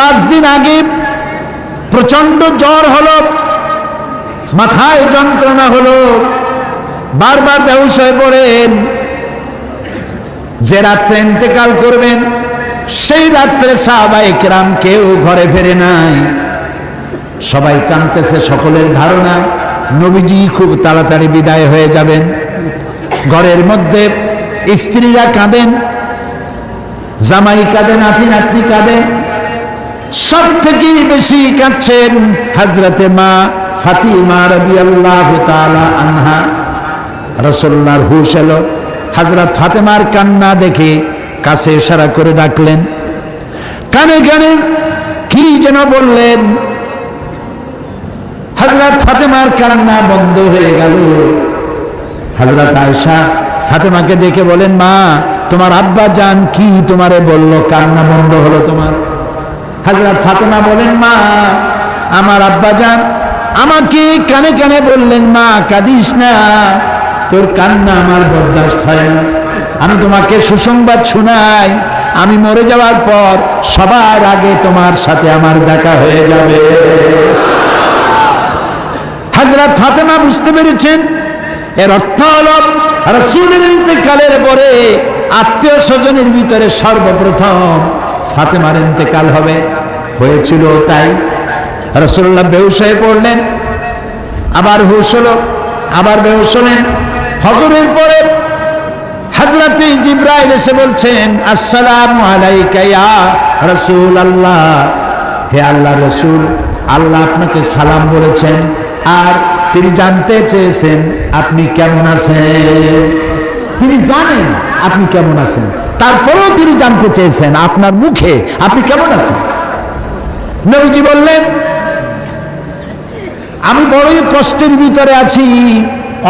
পাঁচ দিন আগে প্রচণ্ড জ্বর হলো, মাথায় যন্ত্রণা হলো। বারবার ব্যবসায় পড়েন, যে রাত্রে ইন্তেকাল করবেন, সেই রাত্রে সাহাবাই কেরাম কেউ ঘরে ফেরে নাই। সবাই কাঁদতেছে সকলের ধারণা, নবীজি খুব তাড়াতাড়ি বিদায় হয়ে যাবেন। ঘরের মধ্যে স্ত্রীরা কাঁদেন, জামাই কাঁদে নাতি নাতনি কাঁদে সব থেকে বেশি কাঁদছেন হাজরতে মা ফাতিমা রাদিয়াল্লাহু তাআলা আনহা। রসল্লার হুশ এলো। হাজরত ফাতেমার কান্না দেখে কাছে ইশারা করে ডাকলেন, কানে কানে কি যেন বললেন, হজরত ফাতেমার কান্না বন্ধ হয়ে গেল। হজরত আয়সা ফাতেমাকে দেখে বলেন, মা, তোমার আব্বা জান কি তোমারে বলল? কান্না বন্ধ হলো তোমার? হজরত ফাতেমা বলেন, মা, আমার আব্বা যান, আমাকে কানে কানে বললেন, মা, কাঁদিস না, তোর কান্না আমার বরদাস্ত হয় না। আমি তোমাকে সুসংবাদ শোনাই, আমি মরে যাওয়ার পর সবার আগে তোমার সাথে আমার দেখা হয়ে যাবে। হাজরত ফাতেমা বুঝতে পেরেছেন, এর অর্থ হল রসুলের ইন্তেকালের পরে আত্মীয় স্বজনের ভিতরে সর্বপ্রথম ফাতেমার ইন্তেকাল হবে, হয়েছিল তাই। রসুল্লাহ বেহুশ পড়লেন, আবার হুশ হলো, আবার বেহুশ হলেন। হজরের পরে জিব্রাইল এসে বলছেন, আসসালামু আলাইকা ইয়া রাসূল আল্লাহ হে আল্লাহ রসুল, আল্লাহ আপনাকে সালাম বলেছেন, আর তিনি জানতে চেয়েছেন, আপনি কেমন আছেন? তিনি জানেন, আপনি কেমন আছেন? তারপরেও তিনি জানতে চেয়েছেন, আপনার মুখে, আপনি কেমন আছেন? নবীজি বললেন, আমি বড়ই কষ্টের ভিতরে আছি,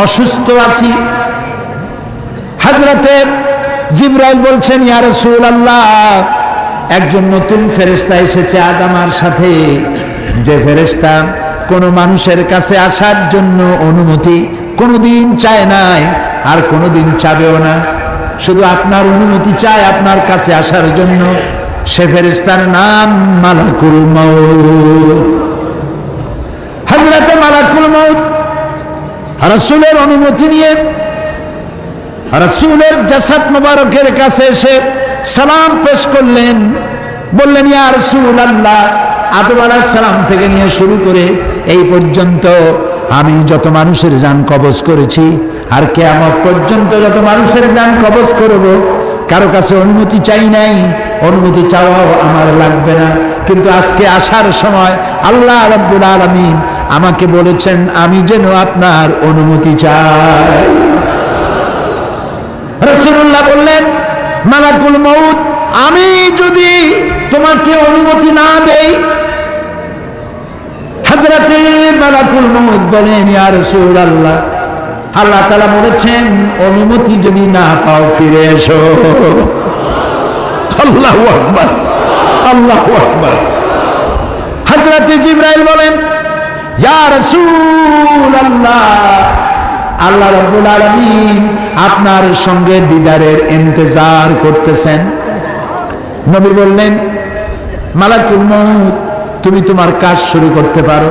অসুস্থ আছি। হাজরাতে জিব্রাইল বলছেন, ইয়া রাসূল আল্লাহ একজন নতুন ফেরেশতা এসেছে আজ আমার সাথে। যে ফেরেশতা কোনো মানুষের কাছে আসার জন্য অনুমতি কোনোদিন চায় নাই, আর কোনোদিন চাবেও না। শুধু আপনার অনুমতি চায় আপনার কাছে আসার জন্য। সে ফেরিস্তার নাম মালাকুল হযরতে মালাকুল মাউত রাসূলের অনুমতি নিয়ে রসুলের জাসাদ মুবারকের কাছে এসে সালাম পেশ করলেন। বললেন, ইয়া রসুল আল্লাহ আলাহ সালাম থেকে নিয়ে শুরু করে এই পর্যন্ত আমি যত মানুষের যান কবজ করেছি আর কেয়ামত পর্যন্ত যত মানুষের যান কবজ করব, কারও কাছে অনুমতি চাই নাই, অনুমতি চাওয়াও আমার লাগবে না। কিন্তু আজকে আসার সময় আল্লাহ রব্বুল আলমিন আমাকে বলেছেন, আমি যেন আপনার অনুমতি চাই। রসুল্লাহ বললেন, মালাকুল মৌত আমি যদি তোমাকে অনুমতি না দেই হাজরাতে মালাকুল মৌত বলেন, ইয়া রসুল আল্লাহ আল্লাহ তালা বলেছেন, অনুমতি যদি না পাও ফিরে এসো। আল্লাহ আকবার আল্লাহ আকবার। হাজরাতে জিব্রাইল বলেন আল্লাহ রব্বুল আলমিন আপনার সঙ্গে দিদারের ইন্তজার করতেছেন। নবী বললেন, মালাকুল মহুদ তুমি তোমার কাজ শুরু করতে পারো।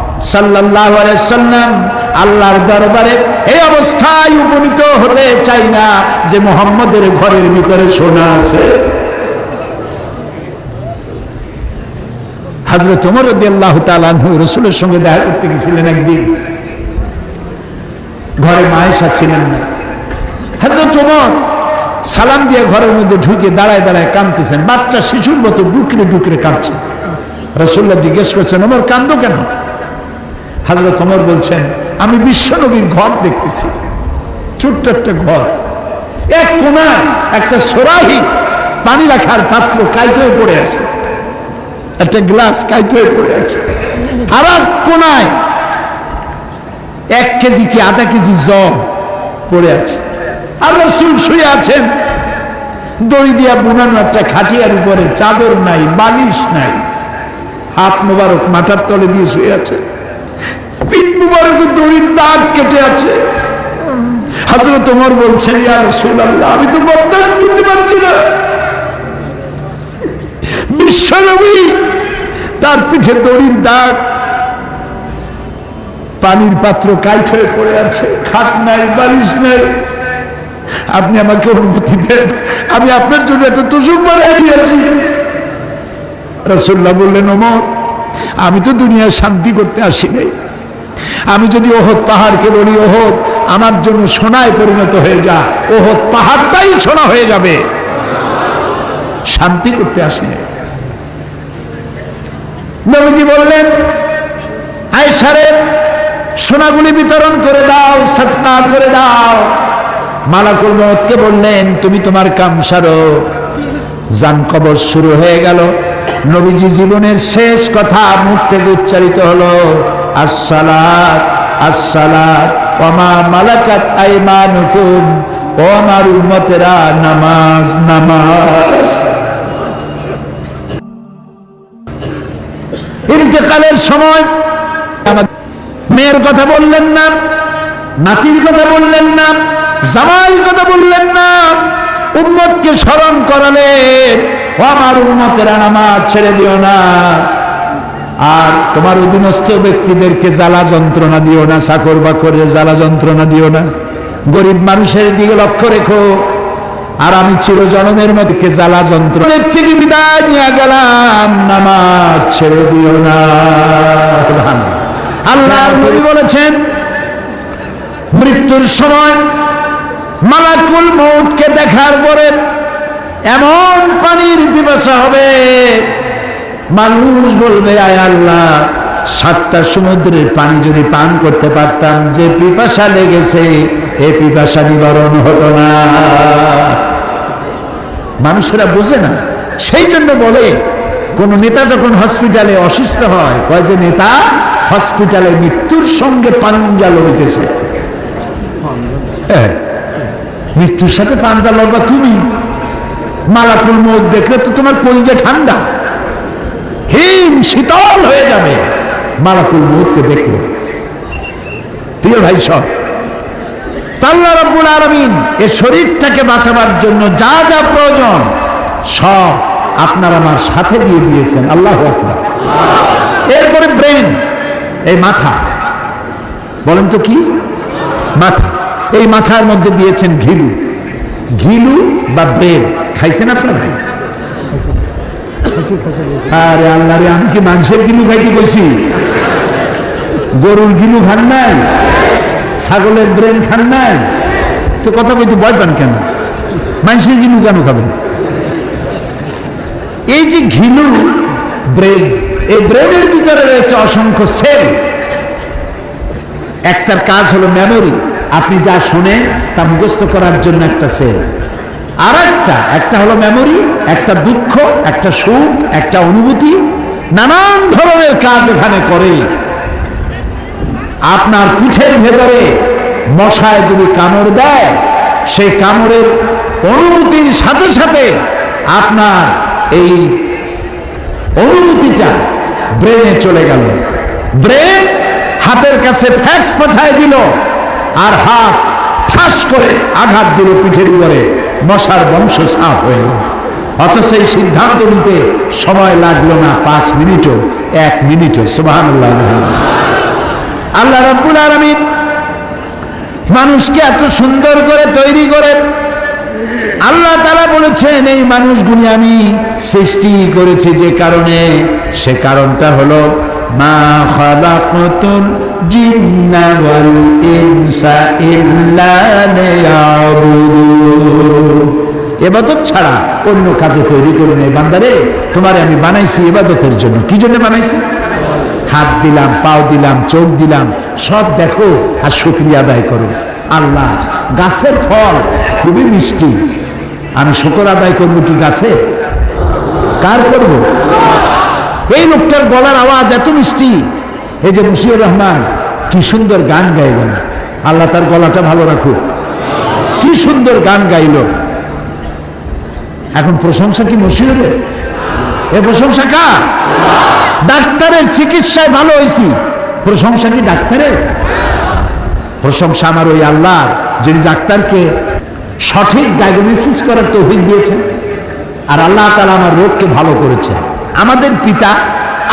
সাল্লাহ সাল্লাম আল্লাহর দরবারে এই অবস্থায় উপনীত হতে চাই না যে মোহাম্মদের ঘরের ভিতরে সোনা আছে। হাজরত ওমর রদি আল্লাহ তালু রসুলের সঙ্গে দেখা করতে গেছিলেন একদিন। ঘরে মায়েশা ছিলেন না। হাজরত ওমর সালাম দিয়ে ঘরের মধ্যে ঢুকে দাঁড়ায় দাঁড়ায় কাঁদতেছেন। বাচ্চা শিশুর মতো ডুকরে ডুকরে কাঁদছে। রসুল্লাহ জিজ্ঞেস করছেন ওমর কান্দ কেন? হাজরত ওমর বলছেন, আমি বিশ্বনবীর ঘর দেখতেছি। ছোট্ট একটা ঘর। এক কোনায় একটা সোরাহি পানি রাখার পাত্র কাইতেও পড়ে আছে। একটা গ্লাস কাইতে পড়ে আছে। আর এক কোনায় এক কেজি কি আধা কেজি জব পড়ে আছে। আর রসুল শুয়ে আছেন। দড়ি দিয়া বুনানো একটা খাটিয়ার উপরে চাদর নাই, বালিশ নাই। হাত মোবারক মাথার তলে দিয়ে শুয়ে আছে। তার দড়ির দাগ পানির পাত্র কাইট হয়ে পড়ে আছে, খাট নাই, বালিশ নাই। আপনি আমাকে অনুমতি দেন, আমি আপনার জন্য এত তুসুক বাড়াই দিয়েছি বললেন, ওমর, আমি তো দুনিয়ায় শান্তি করতে আসি নাই। আমি যদি ওহদ পাহাড়কে বলি, ওহদ, আমার জন্য সোনায় পরিণত হয়ে যা। ওহদ পাহাড়টাই সোনা হয়ে যাবে। শান্তি করতে আসি নবীজি বললেন আয়সারে সোনাগুলি বিতরণ করে দাও সৎকা করে দাও। মালাকুল মতকে বললেন, তুমি তোমার কাম সারো। যান কবর শুরু হয়ে গেল। নবীজি জীবনের শেষ কথা মুখ থেকে উচ্চারিত হলো। আসসালাত আসসালাত ওমা মালাকাত আইমানুকুম, ও আমার উম্মতেরা, নামাজ নামাজ। ইন্তেকালের সময় মেয়ের কথা বললেন না, নাতির কথা বললেন না, জামাইয়ের কথা বললেন না, উম্মতকে স্মরণ করালেন ও আমার উম্মতেরা নামাজ ছেড়ে দিও না। আর তোমার অধীনস্থ ব্যক্তিদেরকে জ্বালা যন্ত্রণা দিও না চাকর বাকরের জ্বালা যন্ত্রণা দিও না। গরিব মানুষের দিকে লক্ষ্য রেখো। আর আমি চিরজনমের মধ্যে জ্বালা যন্ত্রণের থেকে বিদায় নিয়ে গেলাম, নামাজ ছেড়ে দিও না। আল্লাহ বলেছেন, মৃত্যুর সময় মালাকুল মৌতকে দেখার পরে এমন পানির পিপাসা হবে মানুষ বলবে আয় আল্লাহ সাতটা সমুদ্রের পানি যদি পান করতে পারতাম যে পিপাসা লেগেছে এ পিপাসা নিবারণ হতো না। মানুষেরা বোঝে না। সেই জন্য বলে কোন নেতা যখন হসপিটালে অসুস্থ হয় কয় যে নেতা হসপিটালে মৃত্যুর সঙ্গে পাঞ্জা লড়িতেছে। হ্যাঁ, মৃত্যুর সাথে পাঞ্জা লড়বা তুমি। মালাকুল মুখ দেখলে তো তোমার কলিজা ঠান্ডা। হিম শীতল হয়ে যাবে। মালাকুল মুখকে দেখলে। প্রিয় ভাই সব, আল্লাহ রাব্বুল আলামিন এ শরীরটাকে বাঁচাবার জন্য যা যা প্রয়োজন সব আপনার আমার সাথে দিয়ে দিয়েছেন। আল্লাহ আকবার। এরপরে ব্রেন, এই মাথা। বলেন তো কি? মাথা। এই মাথার মধ্যে দিয়েছেন ঘিলু। ঘিলু বা ব্রেন। খাইছেন আপনারা? আরে আল্লাহ আমি কি মাংসের গিলু খাইতে গেছি গরুর খান নাই? ছাগলের ব্রেন খান নাই? তো কথা কইতে ভয় পান কেন? কেন খাবেন? এই যে ঘিলু ব্রেন, এই ব্রেনের ভিতরে রয়েছে অসংখ্য সেল। একটার কাজ হলো মেমোরি আপনি যা শোনেন তা মুখস্থ করার জন্য একটা সেল। আর একটা একটা হলো মেমোরি একটা দুঃখ, একটা সুখ, একটা অনুভূতি, নানান ধরনের কাজ এখানে করে। আপনার পিঠের ভেতরে মশায় যদি কামড় দেয়, সেই কামড়ের অনুভূতির সাথে সাথে আপনার এই অনুভূতিটা ব্রেনে চলে গেল। ব্রেন হাতের কাছে ফ্যাক্স পাঠায় দিল আর হাত ঠাস করে আঘাত দিল পিঠের উপরে। মশার বংশ সাফ হয়ে গেল। অথচ এই সিদ্ধান্ত নিতে সময় লাগল না, পাঁচ মিনিটও, এক মিনিটও সুবাহ আল্লাহ রাব্বুল আলামিন মানুষকে এত সুন্দর করে তৈরি করে আল্লাহ তারা বলেছেন, এই মানুষগুলি আমি সৃষ্টি করেছি যে কারণে, সে কারণটা হলো, মা খালাকতুল ওয়াল ইনসা ইল্লা লিয়াবুদুন এবাদত ছাড়া অন্য কাজে তৈরি করে নেই, বান্দারে। তোমারে আমি বানাইছি এবাদতের জন্য। কি জন্য বানাইছি? হাত দিলাম, পাও দিলাম, চোখ দিলাম, সব দেখো আর শুক্রিয়া আদায় করো। আল্লাহ, গাছের ফল খুবই মিষ্টি। আমি শুকর আদায় করব কি গাছে? কার করব? এই লোকটার গলার আওয়াজ এত মিষ্টি। এই যে মুশিউর রহমান, কি সুন্দর গান গাইবেন। আল্লাহ তার গলাটা ভালো রাখুক। কি সুন্দর গান গাইলো। এখন প্রশংসা কি মশিউরের এ প্রশংসা কার? ডাক্তারের চিকিৎসায় ভালো হয়েছি। প্রশংসা কি ডাক্তারের? প্রশংসা আমার ওই আল্লাহর, যিনি ডাক্তারকে সঠিক ডায়াগনোসিস করার তৌফিক দিয়েছেন। আর আল্লাহ তালা আমার রোগকে ভালো করেছে আমাদের পিতা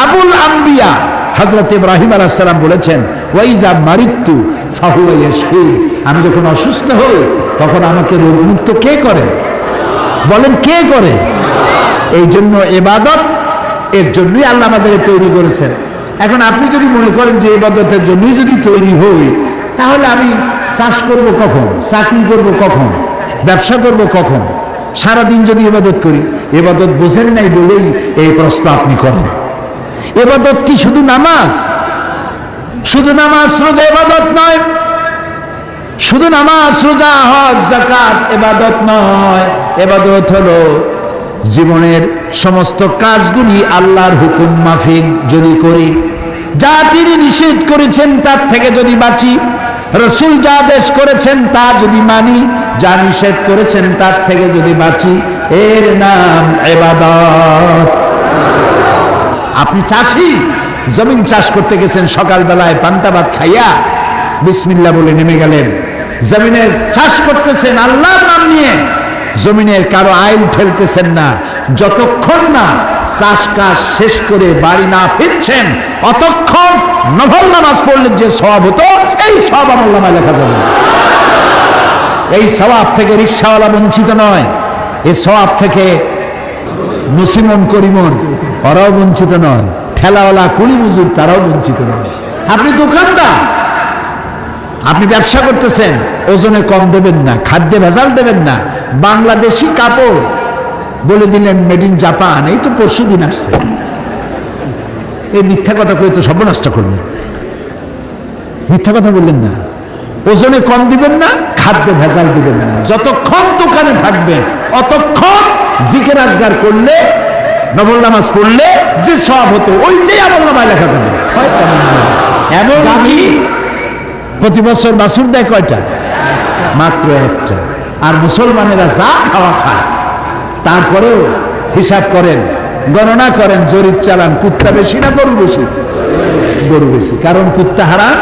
আবুল আম্বিয়া হজরত ইব্রাহিম আলাহাল্লাম বলেছেন, ওয়াইজা মারিত্যু ফাহুয়া আমি যখন অসুস্থ হই, তখন আমাকে রোগমুক্ত কে করেন বলেন, কে করে? এই জন্য এবাদত এর জন্যই আল্লাহ আমাদের তৈরি করেছেন। এখন আপনি যদি মনে করেন যে এবাদতের জন্যই যদি তৈরি হই, তাহলে আমি চাষ করব কখন? চাকরি করব কখন? ব্যবসা করব কখন? সারাদিন যদি এবাদত করি এবাদত বোঝেন নাই বলেই এই প্রশ্ন আপনি করেন। এবাদত কি শুধু নামাজ? শুধু নামাজ, রোজা এবাদত নয়। শুধু নামাজ, রোজা, হজ জাকাত এবাদত নয়। এবাদত হলো জীবনের সমস্ত কাজগুলি আল্লাহর হুকুম মাফিক যদি করি, যা তিনি নিষেধ করেছেন তার থেকে যদি বাঁচি, রসুল যা আদেশ করেছেন তা যদি মানি, যা নিষেধ করেছেন তার থেকে যদি বাঁচি, এর নাম এবাদত আপনি চাষি? জমিন চাষ করতে গেছেন, সকালবেলায় পান্তা ভাত খাইয়া বিসমিল্লা বলে নেমে গেলেন। জমিনের চাষ করতেছেন, আল্লাহর নাম নিয়ে। জমিনের কারও আইল ঠেলতেছেন না। যতক্ষণ না চাষ কাজ শেষ করে বাড়ি না ফিরছেন অতক্ষণ নভল নামাজ পড়লে যে সব হতো, এই সব আমার নামায় লেখা যাবে এই সবাব থেকে রিক্সাওয়ালা বঞ্চিত নয়। এই সবাব থেকে মুসিমন করিমন ওরাও বঞ্চিত নয়। ঠেলাওয়ালা কুলি মজুর, তারাও বঞ্চিত নয়। আপনি দোকানদার। আপনি ব্যবসা করতেছেন, ওজনে কম দেবেন না, খাদ্যে ভেজাল দেবেন না, বাংলাদেশি কাপড় বলে দিলেন মেড ইন জাপান এই তো পরশু দিন আসছে। এই মিথ্যা কথা করে তো সর্বনাষ্ট করলেন মিথ্যা কথা বললেন না। ওজনে কম দিবেন না খাদ্যে ভেজাল দিবেন না। যতক্ষণ দোকানে থাকবেন অতক্ষণ জিকের আজগার করলে নবল নামাজ পড়লে যে সব হতো ওইটাই আমল নামায় লেখা যাবে। এমন আমি প্রতি বছর বাসুর দেয় কয়টা? মাত্র একটা। আর মুসলমানেরা যা খাওয়া খায় তারপরেও হিসাব করেন গণনা করেন জরিপ চালান কুত্তা বেশি না গরু বেশি? গরু বেশি। কারণ কুত্তা হারাম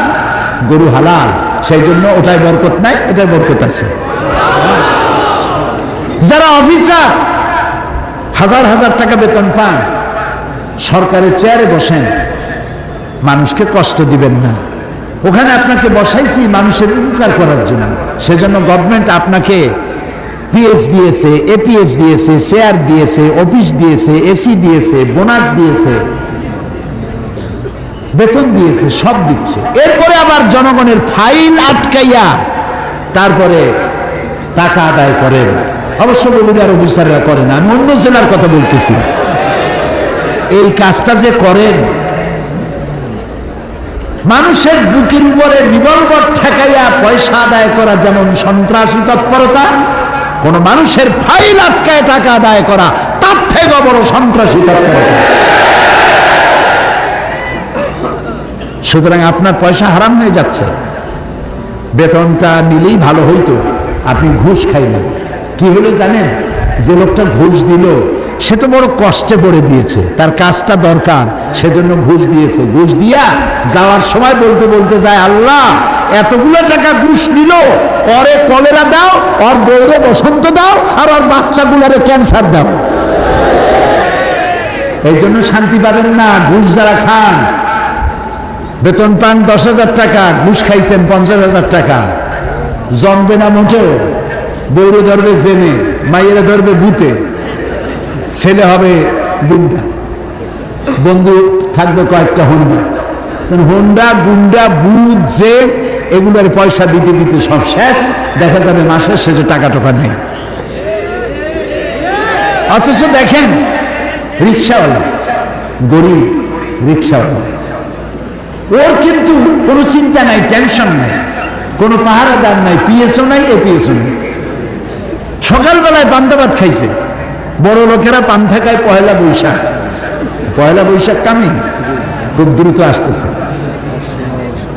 গরু হালাল। সেই জন্য ওটাই বরকত নাই এটার বরকত আছে। যারা অফিসার, হাজার হাজার টাকা বেতন পান, সরকারের চেয়ারে বসেন, মানুষকে কষ্ট দিবেন না। ওখানে আপনাকে বসাইছি মানুষের উপকার করার জন্য। সেজন্য গভর্নমেন্ট আপনাকে পিএস দিয়েছে এপিএস দিয়েছে চেয়ার দিয়েছে অফিস দিয়েছে এসি দিয়েছে বোনাস দিয়েছে। বেতন দিয়েছে, সব দিচ্ছে। এরপরে আবার জনগণের ফাইল আটকাইয়া তারপরে টাকা আদায় করেন। অবশ্য বগুড়ার অফিসাররা করেন আমি অন্য জেলার কথা বলতেছি। এই কাজটা যে করেন, মানুষের বুকের উপরে রিভলভার ঠেকাইয়া পয়সা আদায় করা যেমন সন্ত্রাসী তৎপরতা, কোন মানুষের ফাইল আটকায় টাকা আদায় করা, তার থেকে বড় সন্ত্রাসী তৎপরতা। সুতরাং আপনার পয়সা হারাম হয়ে যাচ্ছে। বেতনটা নিলেই ভালো হইতো। আপনি ঘুষ খাইলেন। কি হলো জানেন? যে লোকটা ঘুষ দিল, সে তো বড় কষ্টে পড়ে দিয়েছে। তার কাজটা দরকার, সেজন্য ঘুষ দিয়েছে। ঘুষ দিয়া যাওয়ার সময় বলতে বলতে যায়, আল্লাহ, এতগুলো টাকা ঘুষ নিল। ওরে কলেরা দাও ওর বউরে বসন্ত দাও, আর ওর বাচ্চাগুলারে ক্যান্সার দাও। এই জন্য শান্তি পাবেন না। ঘুষ যারা খান বেতন পান দশ হাজার টাকা, ঘুষ খাইছেন পঞ্চাশ হাজার টাকা। জমবে না মোটেও বৌরে ধরবে জেনে, মাইয়েরা ধরবে বুতে ছেলে হবে গুন্ডা। বন্ধু থাকবে কয়েকটা হুন্ডা। হুন্ডা, গুন্ডা বুথ যে, এগুলোর পয়সা দিতে দিতে সব শেষ, দেখা যাবে মাসের শেষে টাকা টোকা নেই অথচ দেখেন, রিক্সাওয়ালা, গরিব রিক্সাওয়ালা। ওর কিন্তু কোনো চিন্তা নাই টেনশন নাই, কোনো পাহারাদার নাই পিএসও নাই এপিএসও নাই। সকালবেলায় পান্তাবাদ খাইছে। বড় লোকেরা পান্থা খায় পয়লা বৈশাখ। পয়লা বৈশাখ কামি। খুব দ্রুত আসতেছে।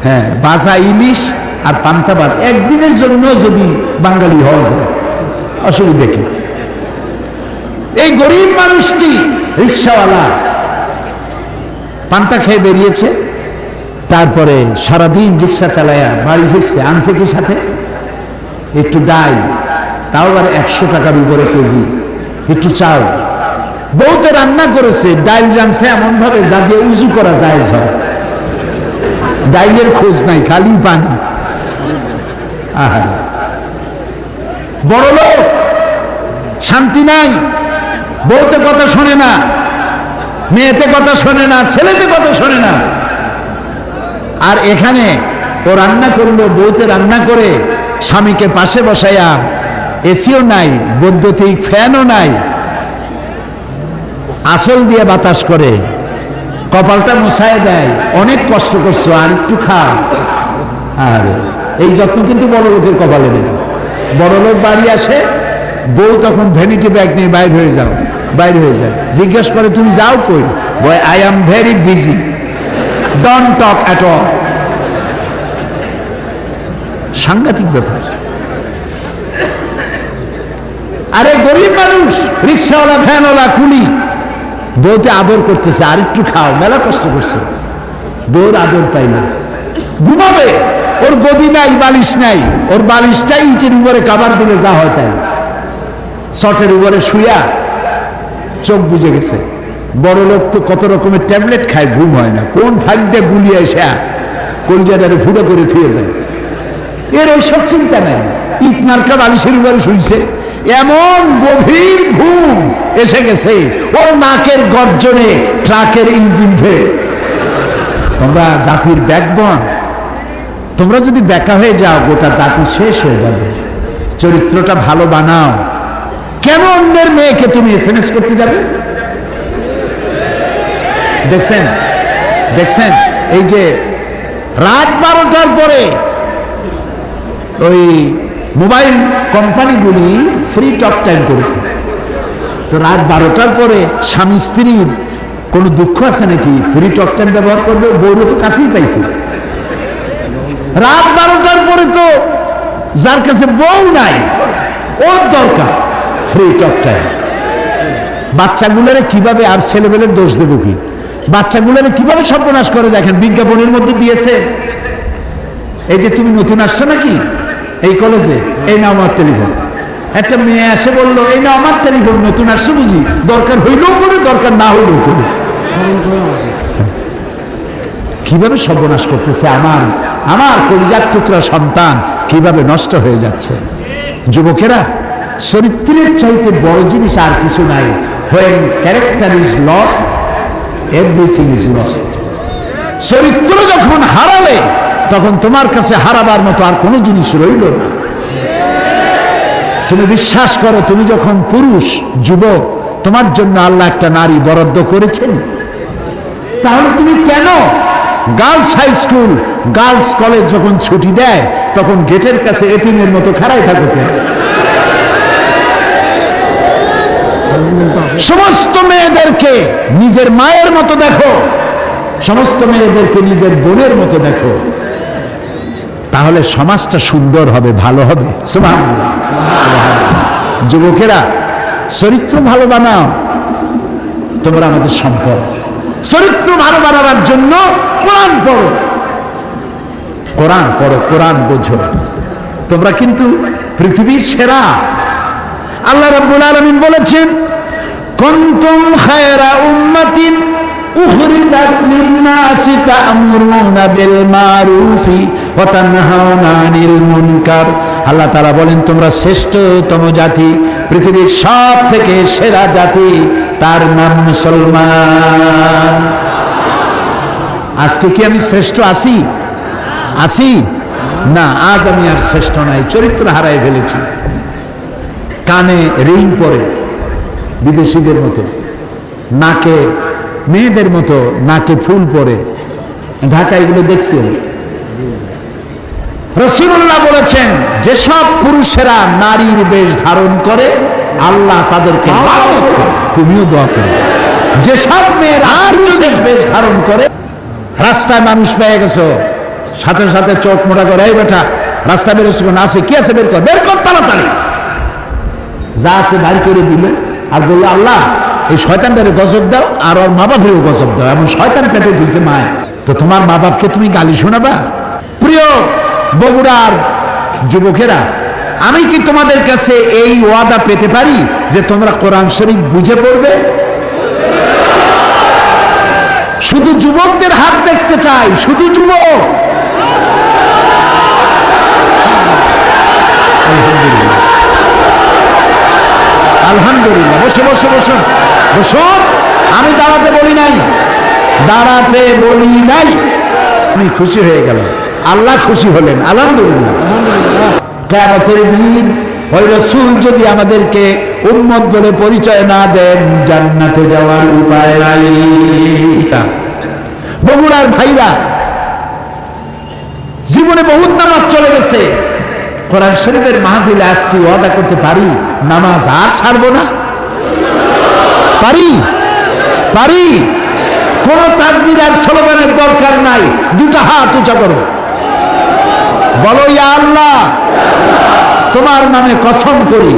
হ্যাঁ বাসা ইলিশ আর পান্তাবাদ একদিনের জন্য যদি বাঙালি হওয়া যায়। অসুবিধে কি? এই গরিব মানুষটি রিক্সাওয়ালা পান্তা খেয়ে বেরিয়েছে। তারপরে সারাদিন রিক্সা চালায়া বাড়ি ফিরছে, আনছে কি সাথে? একটু ডাল, তাও আবার একশো টাকার উপরে কেজি। একটু চাল। বউতে রান্না করেছে ডাইল রানছে এমন ভাবে যা দিয়ে উজু করা যায় হয় ডাইলের খোঁজ নাই, খালি পানি। বড় লোক, শান্তি নাই। বউতে কথা শোনে না, মেয়েতে কথা শোনে না, ছেলেতে কথা শোনে না। আর এখানে ও রান্না করল, বউতে রান্না করে, স্বামীকে পাশে বসাইয়া এসিও নাই, বৈদ্যুতিক ফ্যানও নাই আসল দিয়ে বাতাস করে, কপালটা মুছায় দেয়, অনেক কষ্ট করছ, আর একটু খা। আর এই যত্ন কিন্তু বড় লোকের কপালে নেই। বড় লোক বাড়ি আসে, বউ তখন ভ্যানিটি ব্যাগ নিয়ে বাইর হয়ে যাও বাইর হয়ে যায়। জিজ্ঞেস করে, তুমি যাও কই? Boy I am very busy don't talk at all সাংঘাতিক ব্যাপার। আরে গরিব মানুষ রিক্সাওয়ালা ভ্যানওয়ালা কুলি বউতে আদর করতেছে আর একটু খাও মেলা কষ্ট করছে। বউর আদর পাই না। ঘুমাবে ওর গদি নাই বালিশ নাই ওর বালিশটাই ইটের উপরে কাবার দিলে যা হয় তাই। শটের উপরে শুয়া চোখ বুঝে গেছে। বড় লোক তো কত রকমের ট্যাবলেট খায়, ঘুম হয় না। কোন ফাইলটা গুলিয়ে এসে কলজাটারে ফুটো করে ফিরে যায়। এর এইসব চিন্তা নাই। ইট মার্কা বালিশের উপরে শুইছে। এমন গভীর ঘুম এসে গেছে, ওর নাকের গর্জনে ট্রাকের ইঞ্জিন ফেল তোমরা জাতির ব্যাকবন, তোমরা যদি বেকা হয়ে যাও, গোটা জাতি শেষ হয়ে যাবে। চরিত্রটা ভালো বানাও। কেন অন্যের মেয়েকে তুমি এস করতে যাবে? দেখছেন? দেখছেন? এই যে রাত বারোটার পরে ওই মোবাইল কোম্পানিগুলি ফ্রি টক টাইম করেছে। তো রাত বারোটার পরে স্বামী স্ত্রীর কোনো দুঃখ আছে নাকি? ফ্রি টক টাইম ব্যবহার করবে? বউরও তো কাছেই পাইছে। রাত বারোটার পরে তো যার কাছে বউ নাই, ওর দরকার ফ্রি টক টাইম বাচ্চাগুলোরে কীভাবে আর ছেলেবেলের দোষ দেবো কি? বাচ্চাগুলোরে কীভাবে সর্বনাশ করে দেখেন? বিজ্ঞাপনের মধ্যে দিয়েছে। এই যে তুমি নতুন আসছো নাকি? এই কলেজে, এই না আমার টেলিফোন। একটা মেয়ে এসে বলল, এই না আমার টেলিফোন, নতুন আসছো বুঝি? দরকার হইলেও করে, দরকার না হইলেও করে। কীভাবে সর্বনাশ করতেছে আমার আমার কলিজার টুকরা সন্তান কীভাবে নষ্ট হয়ে যাচ্ছে? যুবকেরা, চরিত্রের চাইতে বড় জিনিস আর কিছু নাই। When character is loss everything is loss চরিত্র যখন হারাবে তখন তোমার কাছে হারাবার মতো আর কোনো জিনিস রইল না। তুমি বিশ্বাস করো, তুমি যখন পুরুষ, যুবক, তোমার জন্য আল্লাহ একটা নারী বরাদ্দ করেছেন। তাহলে তুমি কেন girls high school, girls college যখন ছুটি দেয়, তখন গেটের কাছে এতিমের মতো খাড়াই থাকো? সমস্ত মেয়েদেরকে নিজের মায়ের মতো দেখো। সমস্ত মেয়েদেরকে নিজের বোনের মতো দেখো। তাহলে সমাজটা সুন্দর হবে, ভালো হবে। যুবকেরা, চরিত্র ভালো বানাও। তোমরা আমাদের সম্পদ। চরিত্র ভালো বানাবার জন্য কোরআন পড়ো। কোরআন পড়ো, কোরআন বোঝো। তোমরা কিন্তু পৃথিবীর সেরা। আল্লাহ রাব্বুল আলমিন বলেছেন কুনতুম খায়রা উম্মাতিন উখরিজাত লিন-নাসি তা'মুরুনা বিল মারুফি ওয়া তানহাউনা আনিল মুনকার। আল্লাহ তাআলা বলেন, তোমরা শ্রেষ্ঠতম জাতি, পৃথিবীর সব থেকে সেরা জাতি, তার নাম মুসলমান। আজকে কি আমি শ্রেষ্ঠ আছি? আছি? না, আজ আমি আর শ্রেষ্ঠ নাই, চরিত্র হারাই ফেলেছি। কানে রিং পরে। বিদেশিদের মতো নাকে মেয়েদের মতো নাকে ফুল পরে। ঢাকা এগুলো দেখছেন? রসুল্লাহ বলেছেন যেসব পুরুষেরা নারীর বেশ ধারণ করে আল্লাহ তাদেরকে তুমিও দোয়া করো। যেসব মেয়ের আর বেশ ধারণ করে রাস্তায় মানুষ পেয়ে গেছো। সাথে সাথে চোখ মোটা করে এই বেটা রাস্তা বেরোচ্ছে আছে কি আছে? বের কর বের কর তাড়াতাড়ি। যা আছে বাইর করে দিলে। আর বলল আল্লাহ, এই শয়তানটারে গজব দাও আর ওর মা বাপেরও গজব দাও। এমন শয়তান পেটে দিয়েছে মায়। তো তোমার মা বাপকে তুমি গালি শোনাবা? প্রিয় বগুড়ার যুবকেরা, আমি কি তোমাদের কাছে এই ওয়াদা পেতে পারি যে তোমরা কোরআন শরীফ বুঝে পড়বে? শুধু যুবকদের হাত দেখতে চাই, শুধু যুবক। আলহামদুলিল্লাহ। বসে বসে বসুন বসুন আমি দাঁড়াতে বলি নাই। দাঁড়াতে বলি নাই। আমি খুশি হয়ে গেল আল্লাহ খুশি হলেন। আলহামদুলিল্লাহ। ওই রসুল যদি আমাদেরকে উন্মত বলে পরিচয় না দেন, জান্নাতে যাওয়ার উপায় নাই। বগুড়ার ভাইরা, জীবনে বহুত নামাজ চলে গেছে। কোরআন শরীফের মাহফিলে আজকে ওয়াদা করতে পারি, নামাজ আর ছাড়বো না? পারি? পারি? কোন তাকবির আর স্লোগানের দরকার নাই, দুটা হাত উঁচা করো। বলো, ইয়া আল্লাহ, তোমার নামে কসম করি,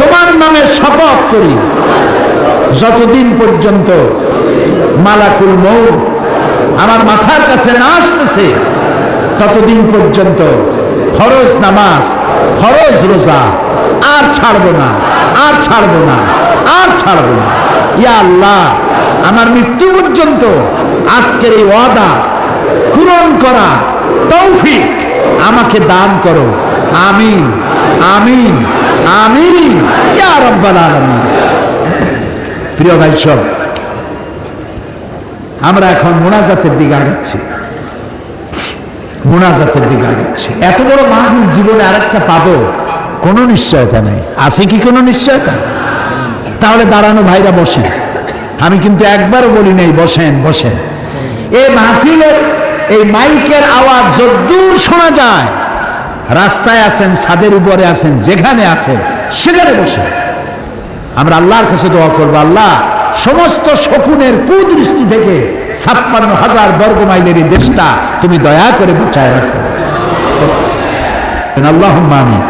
তোমার নামে শপথ করি। যতদিন পর্যন্ত মালাকুল মৌ আমার মাথার কাছে না আসতেছে, ততদিন পর্যন্ত ফরজ নামাজ, ফরজ রোজা, আর ছাড়বো না, আর ছাড়বো না, আর ছাড়বো না। ইয়া আল্লাহ, আমার মৃত্যু পর্যন্ত আজকের এই ওয়াদা পূরণ করা তৌফিক আমাকে দান করো। আমিন আমিন আমিন। ইয়া রব্বাল আলামিন। প্রিয় ভাই সব, আমরা এখন মোনাজাতের দিকে আগাচ্ছি। মোনাজাতের দিকে আগাচ্ছি। এত বড় মাহফিল জীবনে আরেকটা পাবো? কোনো নিশ্চয়তা নেই। আছে কি কোনো নিশ্চয়তা? তাহলে দাঁড়ানো ভাইরা বসেন। আমি কিন্তু একবারও বলি নাই, বসেন বসেন। এই মাহফিলের এই মাইকের আওয়াজ যদ্দূর শোনা যায়। রাস্তায় আছেন, ছাদের উপরে আছেন, যেখানে আছেন, সেখানে বসে আমরা আল্লাহর কাছে দোয়া করব, আল্লাহ, সমস্ত শকুনের কুদৃষ্টি থেকে ছাপ্পান্ন হাজার বর্গ মাইলের এই দেশটা তুমি দয়া করে বাঁচায় রাখো। আল্লাহ আমিন।